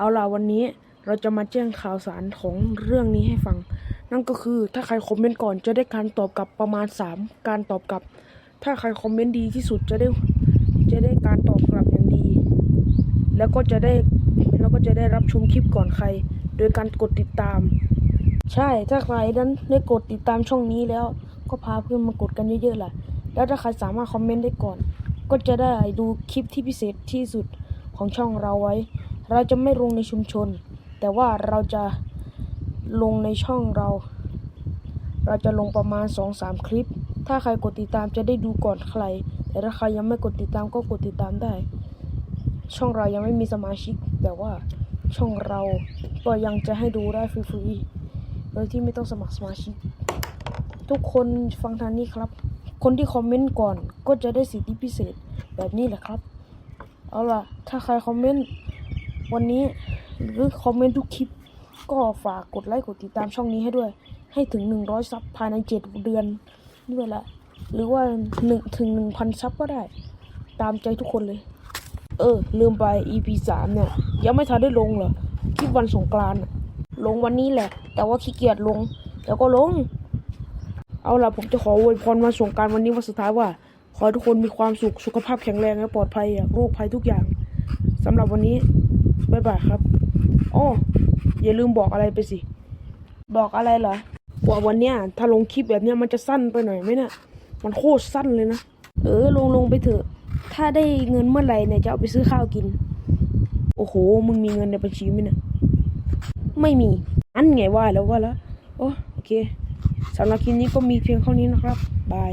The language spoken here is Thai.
เอาล่ะวันนี้เราจะมาแจ้งข่าวสารของเรื่องนี้ให้ฟัง นั่นก็คือถ้าใครคอมเมนต์ก่อนจะได้การตอบกลับประมาณ 3 การตอบกลับ ถ้าใครคอมเมนต์ดีที่สุดจะได้จะได้การตอบกลับอย่างดี แล้วก็จะได้แล้วก็จะได้รับชมคลิปก่อนใคร โดยการกดติดตาม ใช่ถ้าใครนั้นได้กดติดตามช่องนี้แล้ว ก็พาเพื่อนมากดกันเยอะๆแหละแล้วถ้าใครสามารถคอมเมนต์ได้ก่อน ก็จะได้ดูคลิปที่พิเศษที่สุดของช่องเราไว้ เราจะไม่ลงในชุมชน แต่ว่าเราจะลงในช่องเรา เราจะลงประมาณ 2-3 คลิป ถ้าใครกดติดตามจะได้ดูก่อนใคร แต่ถ้าใครยังไม่กดติดตามก็กดติดตามได้ ช่องเรายังไม่มีสมาชิก แต่ว่าช่องเราก็ยังจะให้ดูได้ฟรีๆ โดยที่ไม่ต้องสมัครสมาชิก ทุกคนฟังทางนี้ครับ คนที่คอมเมนต์ก่อนก็จะได้สิทธิพิเศษแบบนี้แหละครับ เอาล่ะ ถ้าใครคอมเมนต์ วันนี้หรือคอมเมนต์ทุกคลิป ก็ฝากกดไลค์กดติดตามช่องนี้ให้ด้วย ให้ถึง 100 ซับภายใน 7 เดือนด้วยละหรือว่า1ถึง1,000ซับก็ได้ ตามใจทุกคนเลย เออ ลืมไป EP 3เนี่ย ยังไม่ทันได้ลงเหรอคลิปวันสงกรานต์ลงวันนี้แหละ แต่ว่าขี้เกียจลงเดี๋ยวก็ลง เอาล่ะผมจะขออวยพรวันสงกรารวันนี้วันสุดท้ายว่า ขอให้ทุกคนมีความสุขสุขภาพแข็งแรงและปลอดภัยจากโรคภัยทุกอย่างสำหรับวันนี้ บ๊ายบายครับอ้ออย่าลืมบอกอะไรไปสิ บอกอะไรเหรอว่าวันเนี้ยถ้าลงคลิปแบบเนี้ยมันจะสั้นไปหน่อยไหมเนี่ยมันโคตรสั้นเลยนะ เออลงลงไปเถอะ ถ้าได้เงินเมื่อไหร่เนี่ยจะเอาไปซื้อข้าวกิน โอ้โห มึงมีเงินในบัญชีไหมเนี่ยไม่มี อันไงว่าแล้วว่าแล้วโอ้โอเคสำหรับคลิปนี้ก็มีเพียงเท่านี้นะครับ บาย